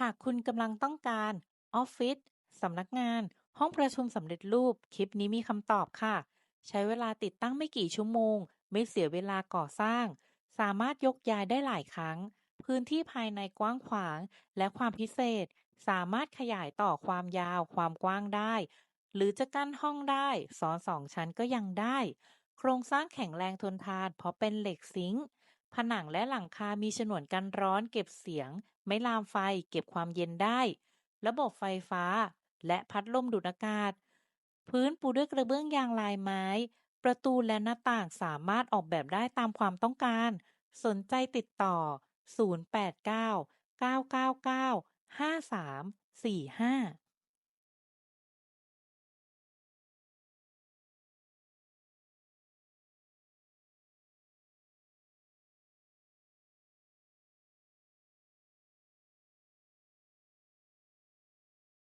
หากคุณกำลังต้องการออฟฟิศสำนักงาน ห้องประชุมสำเร็จรูป คลิปนี้มีคำตอบค่ะ ใช้เวลาติดตั้งไม่กี่ชั่วโมง ไม่เสียเวลาก่อสร้าง สามารถยกย้ายได้หลายครั้ง พื้นที่ภายในกว้างขวาง และความพิเศษ สามารถขยายต่อความยาว ความกว้างได้ หรือจะกั้นห้องได้ซ้อนสองชั้นก็ยังได้ โครงสร้างแข็งแรงทนทาน เพราะเป็นเหล็กซิงค์ ผนังและหลังคา มีฉนวนกันร้อนเก็บเสียง ไม่ลามไฟ เก็บความเย็นได้ ระบบไฟฟ้า และพัดลมดูดอากาศ พื้นปูด้วยกระเบื้องยางลายไม้ ประตูและหน้าต่างสามารถออกแบบได้ตามความต้องการ สนใจติดต่อ 089 999 5345